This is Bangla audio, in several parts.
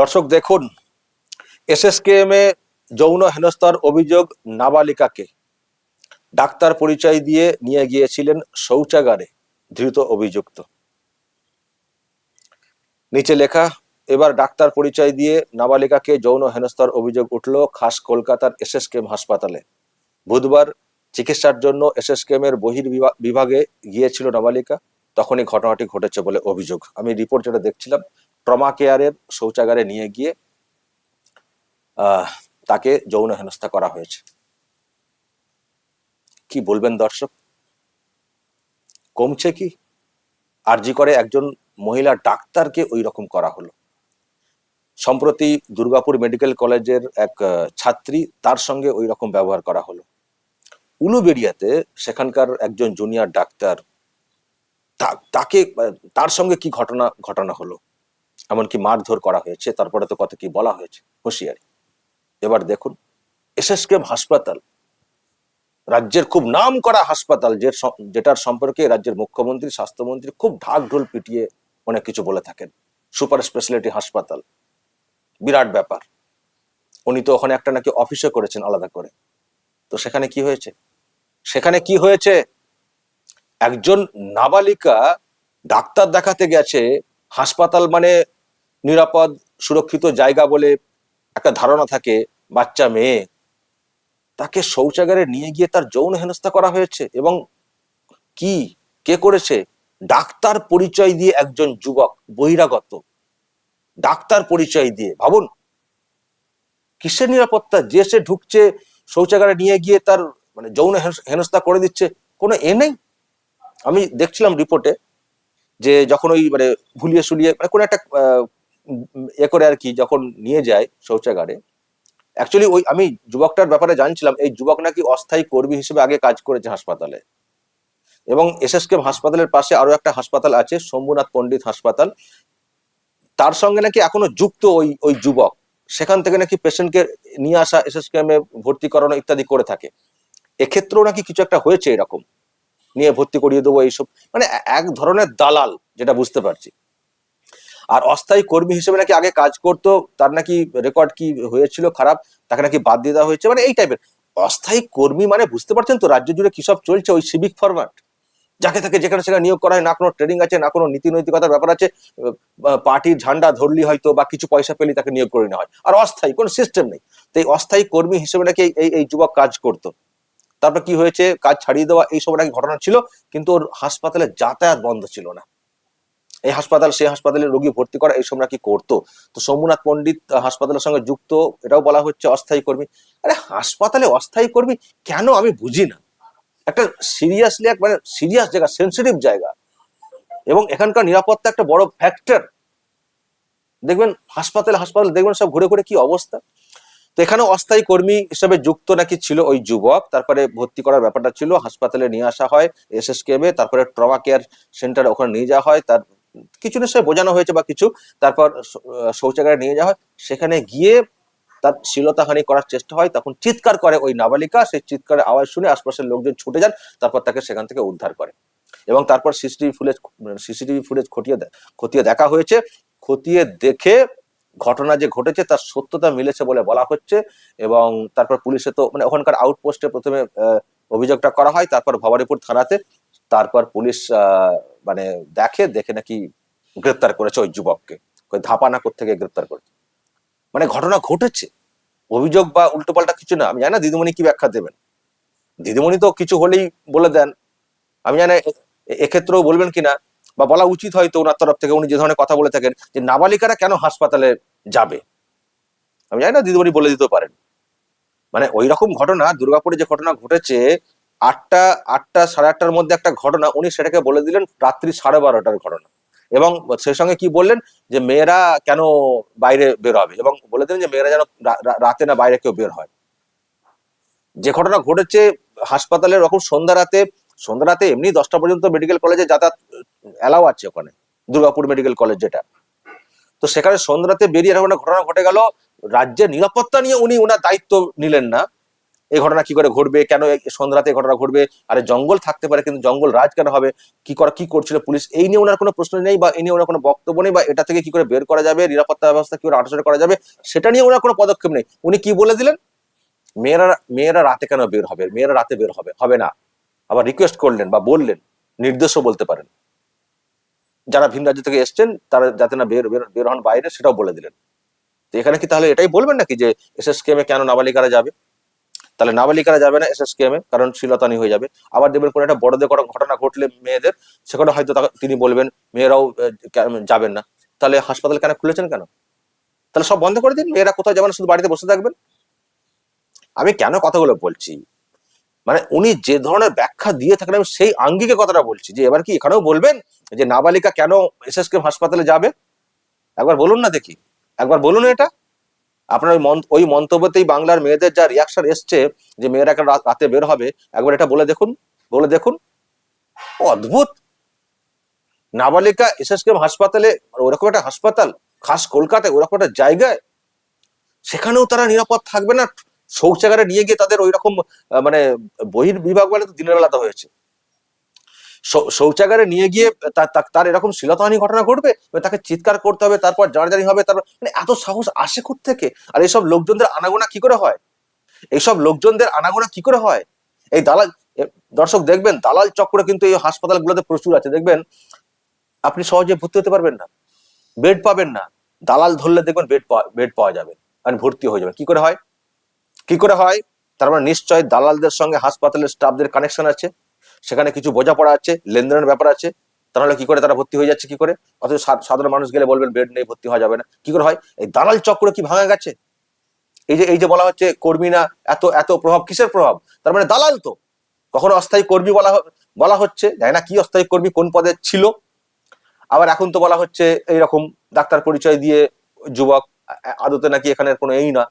দর্শক, দেখুন, এসএসকেএম এ যৌন হেনস্থার অভিযোগ নাবালিকাকে। ডাক্তার পরিচয় দিয়ে নিয়ে গিয়েছিলেন শৌচাগারে, ধৃত অভিযুক্ত। নিচে লেখা, এবার ডাক্তার পরিচয় দিয়ে নাবালিকাকে যৌন হেনস্থার অভিযোগ উঠল খাস কলকাতার এসএসকেএম হাসপাতালে। বুধবার চিকিৎসার জন্য এসএসকেএম এর বহির বিভাগে গিয়েছিল নাবালিকা। তখনই ঘটনাটি ঘটেছে বলে অভিযোগ। আমি রিপোর্ট যেটা দেখছিলাম ট্রমা কেয়ারের শৌচাগারে নিয়ে গিয়ে তাকে যৌন হেনস্থা করা হয়েছে। কি বলবেন দর্শক? কমছে কি? আরজি করে একজন মহিলা ডাক্তারকে ওই রকম করা হলো। সম্প্রতি দুর্গাপুর মেডিকেল কলেজের এক ছাত্রী তার সঙ্গে ওই রকম ব্যবহার করা হলো। উলুবেড়িয়াতে সেখানকার একজন জুনিয়র ডাক্তার তাকে তার সঙ্গে কি ঘটনা ঘটনা হলো? এমনকি মারধর করা হয়েছে, তারপরে তো কত কি বলা হয়েছে? হুঁশিয়ারি। এবার দেখুন এসএসকেএম হাসপাতাল, রাজ্যের খুব নাম করা হাসপাতাল, যে যেটার সম্পর্কে রাজ্যের মুখ্যমন্ত্রী, স্বাস্থ্যমন্ত্রী খুব ঢাক ঢোল পিটিয়ে অনেক কিছু বলে থাকেন। সুপার স্পেশালিটি হাসপাতাল, বিরাট ব্যাপার। উনি তো ওখানে একটা নাকি অফিসও করেছেন আলাদা করে। তো সেখানে কি হয়েছে? সেখানে কি হয়েছে? একজন নাবালিকা ডাক্তার দেখাতে গেছে, হাসপাতাল মানে নিরাপদ, সুরক্ষিত জায়গা বলে একটা ধারণা থাকে বাচ্চা মেয়ে। তাকে শৌচাগারে নিয়ে গিয়ে তার যৌন হেনস্থা করা হয়েছে এবং কি, কে করেছে? ডাক্তার পরিচয় দিয়ে একজন যুবক, বহিরাগত। ডাক্তার পরিচয় দিয়ে, ভাবুন। কিসের নিরাপত্তা? যে সে ঢুকছে, শৌচাগারে নিয়ে গিয়ে তার মানে যৌন হেনস- হেনস্থা করে দিচ্ছে, কোনো এ নেই? আমি দেখছিলাম রিপোর্টে যে যখন ওই মানে ভুলিয়ে শুলিয়ে মানে কোনো একটা এ করে আর কি যখন নিয়ে যায় শৌচাগারে অ্যাকচুয়ালি ওই আমি যুবকটার ব্যাপারে জানছিলাম, এই যুবক নাকি অস্থায়ী কর্মী হিসেবে আগে কাজ করেছে হাসপাতালে। এবং এসএসকেম হাসপাতালের পাশে আরও একটা হাসপাতাল আছে শম্ভুনাথ পণ্ডিত হাসপাতাল। তার সঙ্গে নাকি এখনও যুক্ত ওই ওই যুবক। সেখান থেকে নাকি পেশেন্টকে নিয়ে আসা এসএসকেম ভর্তি করানো ইত্যাদি করে থাকে। এক্ষেত্রেও নাকি কিছু একটা হয়েছে এরকম। নিয়ে ভর্তি করিয়ে দেবো এইসব। মানে এক ধরনের দালাল, যেটা বুঝতে পারছি। আর অস্থায়ী কর্মী হিসেবে নাকি আগে কাজ করতো, তার নাকি রেকর্ড কি হয়েছিল খারাপ, তাকে নাকি বাদ দিয়ে দেওয়া হয়েছে মানে এই টাইপের অস্থায়ী কর্মী মানে বুঝতে পারছেন তো রাজ্য জুড়ে কি সব চলছে ওই সিভিক ফরম্যাট যাকে তাকে যেখানে সেখানে নিয়োগ করা হয়, না কোনো ট্রেনিং আছে, না কোনো নীতি নৈতিকতার ব্যাপার আছে পার্টির ঝান্ডা ধরলি হয়তো বা কিছু পয়সা পেলে তাকে নিয়োগ করে নেওয়া হয়। আর অস্থায়ী, কোনো সিস্টেম নেই। তো এই অস্থায়ী কর্মী হিসেবে নাকি এই এই যুবক কাজ করতো। তারপর কি হয়েছে? কাজ ছাড়িয়ে দেওয়া, এই সব নাকি ঘটনা ছিল, কিন্তু ওর হাসপাতালে যাতায়াত বন্ধ ছিল না। এই হাসপাতাল, সেই হাসপাতালে রোগী ভর্তি করা এইসব নাকি করতো? তো সোমনাথ পণ্ডিত হাসপাতালের সঙ্গে যুক্ত, এটাও বলা হচ্ছে অস্থায়ী কর্মী। আরে হাসপাতালে অস্থায়ী কর্মী কেন আমি বুঝি না। একটা সিরিয়াসলি এক মানে সিরিয়াস জায়গা, সেন্সিটিভ জায়গা। এবং এখানকার নিরাপত্তা একটা বড় ফ্যাক্টর। দেখবেন হাসপাতালে, হাসপাতাল, দেখবেন সব ঘুরে ঘুরে কি অবস্থা। তো এখানে অস্থায়ী কর্মী হিসেবে যুক্ত নাকি ছিল ওই যুবক। তারপরে ভর্তি করার ব্যাপারটা ছিল, হাসপাতালে নিয়ে আসা হয় এস এস কেমে তারপরে ট্রমা কেয়ার সেন্টারে ওখানে নিয়ে যাওয়া হয়, তার কিছু নিশ্চয় বোঝানো হয়েছে বা কিছু। তারপর শৌচাগারে নিয়ে যাওয়া হয়। সেখানে গিয়ে তার শ্লীলতাহানি করার চেষ্টা হয়। তখন চিৎকার করে ওই নাবালিকা। সেই চিৎকারের আওয়াজ শুনে আশপাশের লোকজন ছুটে যান। তারপর তাকে সেখান থেকে উদ্ধার করে। এবং তারপর সিসিটিভি ফুটেজ সিসিটিভি ফুটেজ খতিয়ে খতিয়ে দেখা হয়েছে। খতিয়ে দেখে ঘটনা যে ঘটেছে, তার সত্যতা মিলেছে বলে বলা হচ্ছে। এবং তারপর পুলিশে তো মানে ওখানকার আউটপোস্টে প্রথমে অভিযোগটা করা হয়। তারপর ভবানীপুর থানাতে তারপর পুলিশ মানে দেখে দেখে নাকি গ্রেপ্তার করেছে ওই যুবককে। ওই ধাপানা থেকে গ্রেপ্তার করেছে। মানে ঘটনা ঘটেছে। অভিযোগ বা উল্টোপাল্টা কিছু না। আমি জানি না দিদিমণি কি ব্যাখ্যা দেবেন। দিদিমণি তো কিছু হলেই বলে দেন। আমি জানি এক্ষেত্রেও বলবেন কিনা। বা বলা উচিত হয়তো ওনার তরফ থেকে উনি যে ধরনের কথা বলে থাকেন যে নাবালিকারা কেন হাসপাতালে যাবে? আমি জানি না দিদিমণি বলে দিতে পারেন। মানে ওই রকম ঘটনা, দুর্গাপুরে যে ঘটনা ঘটেছে আটটা আটটা, সাড়ে আটটার মধ্যে একটা ঘটনা, উনি সেটাকে বলে দিলেন রাত্রি সাড়ে বারোটার ঘটনা। এবং সেই সঙ্গে কি বললেন যে, মেয়েরা কেন বাইরে বের হবে? এবং বলে দিলেন যে, মেয়েরা যেন রাতে না বাইরে কেউ বের হয়। যে ঘটনা ঘটেছে হাসপাতালের ওরকম সন্ধ্যা রাতে সন্ধ্যা রাতে এমনি দশটা পর্যন্ত মেডিকেল কলেজে যাতায়াত অ্যালাউ আছে ওখানে, দুর্গাপুর মেডিকেল কলেজ যেটা। তো সেখানে সন্ধ্যা রাতে বেরিয়ে এরকম একটা ঘটনা ঘটে গেল, রাজ্যের নিরাপত্তা নিয়ে উনি ওনার দায়িত্ব নিলেন না। এই ঘটনা কি করে ঘটবে? কেন সন্ধ্যাতে ঘটনা ঘটবে? আরে জঙ্গল থাকতে পারে, কিন্তু জঙ্গল রাজ কেন হবে? কি করা, কি করছিল পুলিশ? এই নিয়ে ওনার কোনো প্রশ্ন নেই বা এই নিয়ে ওনার কোনো বক্তব্য নেই বা এটা থেকে কি করে বের করা যাবে? নিরাপত্তা ব্যবস্থা কি করে আটাশোটা করা যাবে? সেটা নিয়ে ওনার কোনো পদক্ষেপ নেই। উনি কি বলে দিলেন? মেয়েরা মেয়েরা রাতে কেন বের হবে? মেয়েরা রাতে বের হবে হবে না। আবার রিকোয়েস্ট করলেন বা বললেন, নির্দেশও বলতে পারেন। যারা ভিন রাজ্য থেকে এসছেন, তারা যাতে না বের, বের- হন বাইরে, সেটাও বলে দিলেন। তো এখানে কি তাহলে এটাই বলবেন নাকি যে এসএস কেমে কেন নাবালিকারা যাবে? তাহলে নাবালিকারা যাবে না এসএস কেমে কারণ শিলতানি হয়ে যাবে। আবার দেখবেন কোনো একটা বড়দের কোনো ঘটনা ঘটলে মেয়েদের, সেখানে হয়তো তিনি বলবেন, মেয়েরাও যাবেন না। তাহলে হাসপাতাল কেন খুলেছেন কেন? তাহলে সব বন্ধ করে দিন, মেয়েরা কোথাও যাবেন শুধু বাড়িতে বসে থাকবেন? আমি কেন কথাগুলো বলছি? মানে উনি যে ধরনের ব্যাখ্যা দিয়ে থাকেন, আমি সেই আঙ্গিকে কথাটা বলছি যে, এবার কি এখানেও বলবেন যে, নাবালিকা কেন এসএসকে হাসপাতালে যাবে? একবার বলুন না দেখি। একবার বলুন এটা। আপনার ওই মন- ওই মন্তব্যতেই বাংলার মেয়েদের যা রিয়াকশন এসছে যে মেয়েরা কেন রাত- বের হবে, একবার এটা বলে দেখুন বলে দেখুন। অদ্ভুত! নাবালিকা এসএসকে হাসপাতালে, ওরকম একটা হাসপাতাল, খাস কলকাতায়, ওরকম একটা জায়গায়, সেখানেও তারা নিরাপদ থাকবে না? শৌচাগারে নিয়ে গিয়ে তাদের ওই রকম মানে বহির বিভাগ বলে তো দিনের বেলাতে হয়েছে। শৌচাগারে নিয়ে গিয়ে তার এরকম শিলতাহানি ঘটনা ঘটবে? তাকে চিৎকার করতে হবে, তারপর জানাজানি হবে তারপর মানে এত সাহস আসে থেকে আর এইসব লোকজনদের আনাগোনা কি করে হয়? এইসব লোকজনদের আনাগোনা কি করে হয়? এই দালাল দর্শক দেখবেন, দালাল চক্র কিন্তু এই হাসপাতালগুলোতে প্রচুর আছে। দেখবেন, আপনি সহজে ভর্তি হতে পারবেন না। বেড পাবেন না। দালাল ধরলে দেখবেন বেড পাওয়া বেড পাওয়া যাবে। আর ভর্তি হয়ে যাবে কি করে হয়? কি করে হয়? তার মানে নিশ্চয় দালালদের সঙ্গে হাসপাতালের স্টাফদের কানেকশন আছে। সেখানে কিছু বোঝাপড়া আছে, লেনদেনের ব্যাপার আছে, তাহলে কি করে তারা ভর্তি হয়ে যাচ্ছে, কি করে? অথচ সাধারণ মানুষ গেলে বলবেন, বেড নেই, ভর্তি হওয়া যাবে না। কি করে হয়? এই দালাল চক্র কি ভাঙা গেছে? এই যে এই যে বলা হচ্ছে কর্মী না এত এত প্রভাব, কিসের প্রভাব? তার মানে দালাল তো। কখনো অস্থায়ী কর্মী বলা বলা হচ্ছে, জানি না কি অস্থায়ী কর্মী কোন পদে ছিল। আবার এখন তো বলা হচ্ছে, এইরকম ডাক্তার পরিচয় দিয়ে যুবক আদতে নাকি এখানে কোনো এই না।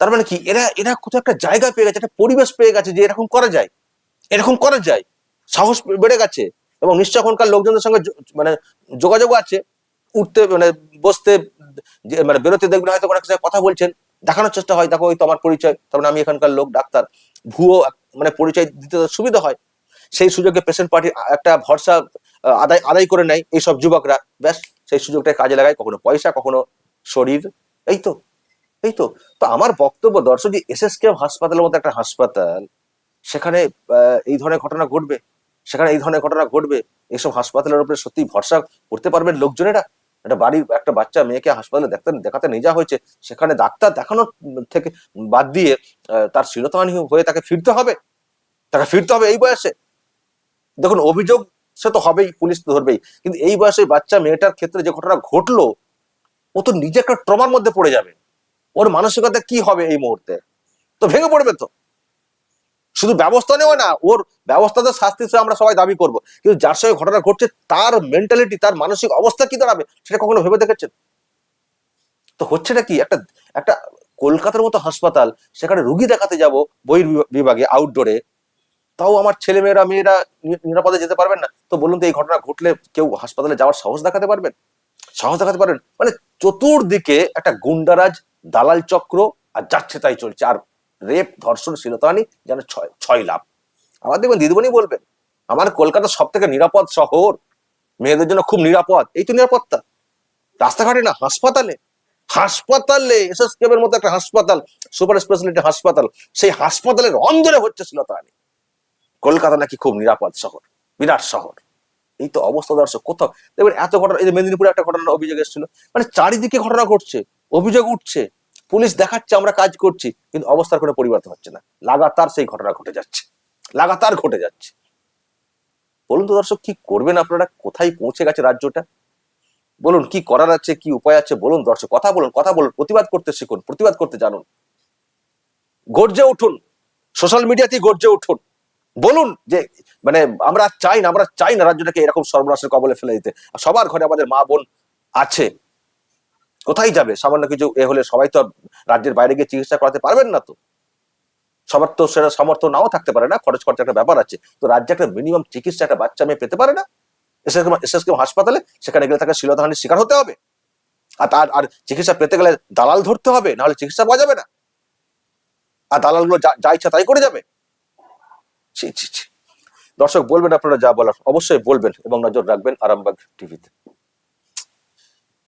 তার মানে কি, এরা এরা কোথাও একটা জায়গা পেয়ে গেছে, একটা পরিবেশ পেয়ে গেছে যে এরকম করা যায়। এরকম করা যায়। সাহস বেড়ে গেছে এবং নিশ্চয় এখনকার লোকজনের সঙ্গে মানে যোগাযোগ আছে। উঠতে মানে বসতে মানে বেরোতে দেখবেন হয়তো জায়গায় কথা বলছেন, দেখানোর চেষ্টা হয়, দেখো ওই তো আমার পরিচয়। তার মানে আমি এখানকার লোক, ডাক্তার। ভুয়ো মানে পরিচয় দিতে সুবিধা হয়। সেই সুযোগে পেশেন্ট পার্টি একটা ভরসা আদায় আদায় করে নেয় এইসব যুবকরা। ব্যাস, সেই সুযোগটা কাজে লাগায়, কখনো পয়সা, কখনো শরীর। এই তো এই তো। তো আমার বক্তব্য দর্শক যে এসএসকে হাসপাতালের মতো একটা হাসপাতাল সেখানে এই ধরনের ঘটনা ঘটবে। সেখানে এই ধরনের ঘটনা ঘটবে। এইসব হাসপাতালের উপরে সত্যি ভরসা করতে পারবেন লোকজনেরা? একটা বাড়ির, একটা বাচ্চা মেয়েকে হাসপাতালে দেখতে, দেখাতে নিয়ে যাওয়া হয়েছে, সেখানে ডাক্তার দেখানোর থেকে বাদ দিয়ে তার শিলতাহানি হয়ে তাকে ফিরতে হবে? তাকে ফিরতে হবে এই বয়সে? দেখুন, অভিযোগ সে তো হবেই, পুলিশ তো ধরবেই। কিন্তু এই বয়সে বাচ্চা মেয়েটার ক্ষেত্রে যে ঘটনা ঘটলো, ও তো নিজে একটা ট্রমার মধ্যে পড়ে যাবে। ওর মানসিকতা কি হবে এই মুহূর্তে? তো ভেঙে পড়বে তো? শুধু ব্যবস্থা নেওয়া না, ওর ব্যবস্থাতে শাস্তি আমরা সবাই দাবি করব। কিন্তু যার সঙ্গে ঘটনা ঘটছে, তার মেন্টালিটি তার মানসিক অবস্থা কি দাঁড়াবে, সেটা কখনো ভেবে দেখেছেন? তো হচ্ছেটা কি, একটা একটা কলকাতার মতো হাসপাতাল, সেখানে রুগী দেখাতে যাব বহির বিভাগে আউটডোরে তাও আমার ছেলে মেয়েরা মেয়েরা নিরাপদে যেতে পারবেন না। তো বলুন তো এই ঘটনা ঘটলে কেউ হাসপাতালে যাওয়ার সাহস দেখাতে পারবেন? সাহস দেখাতে পারবেন? মানে চতুর্দিকে একটা গুন্ডারাজ, দালাল চক্র, আর যাচ্ছে তাই চলছে। আর রেপ ধর্ষণ শিলতানি যেন ছয় ছয় লাভ। আমার দেখবেন দিদিমণি বলবেন আমার কলকাতা সব থেকে নিরাপদ শহর, মেয়েদের জন্য খুব নিরাপদ। এই তো নিরাপত্তা। রাস্তাঘাটে না, হাসপাতালে। হাসপাতালে, এসএসকেমের মতো একটা হাসপাতাল, সুপার স্পেশালিটি হাসপাতাল, সেই হাসপাতালের অন্দরে হচ্ছে শিলতানি কলকাতা নাকি খুব নিরাপদ শহর, বিরাট শহর। এই তো অবস্থা দর্শক, কোথাও, দেখবেন এত ঘটনা, এই মেদিনীপুরে একটা ঘটনার অভিযোগ এসেছিল মানে চারিদিকে ঘটনা ঘটছে, অভিযোগ উঠছে। পুলিশ দেখাচ্ছে আমরা কাজ করছি, কিন্তু অবস্থার কোনো পরিবর্তন হচ্ছে না। লাগাতার সেই ঘটনা ঘটে যাচ্ছে। লাগাতার ঘটে যাচ্ছে। বলুন তো দর্শক, কি করবেন আপনারা? কোথায় পৌঁছে গেছে রাজ্যটা? বলুন, কি করার আছে, কি উপায় আছে? বলুন দর্শক, কথা বলুন কথা বলুন, প্রতিবাদ করতে শিখুন, প্রতিবাদ করতে জানুন। গর্জে উঠুন। সোশ্যাল মিডিয়াতেই গর্জে উঠুন। বলুন যে মানে আমরা চাই না, আমরা চাই না রাজ্যটাকে এরকম সর্বনাশের কবলে ফেলে দিতে। সবার ঘরে আমাদের মা বোন আছে। কোথায় যাবে? সামান্য কিছু এ হলে সবাই তো রাজ্যের বাইরে গিয়ে চিকিৎসা করাতে পারবেন না তো। সবার তো সেটা সামর্থ্য নাও থাকতে পারে না, খরচ খরচা একটা ব্যাপার আছে। তো রাজ্যে একটা মিনিমাম চিকিৎসা একটা বাচ্চা মেয়ে পেতে পারে না। এসএসকেম হাসপাতালে সেখানে গেলে তাকে শিলধারণের শিকার হতে হবে। আর তার, আর চিকিৎসা পেতে গেলে দালাল ধরতে হবে নাহলে চিকিৎসা পাওয়া যাবে না। আর দালালগুলো যা- যা ইচ্ছা তাই করে যাবে। দর্শক, বলবেন আপনারা যা বলার, অবশ্যই বলবেন এবং নজর রাখবেন আরামবাগ টিভিতে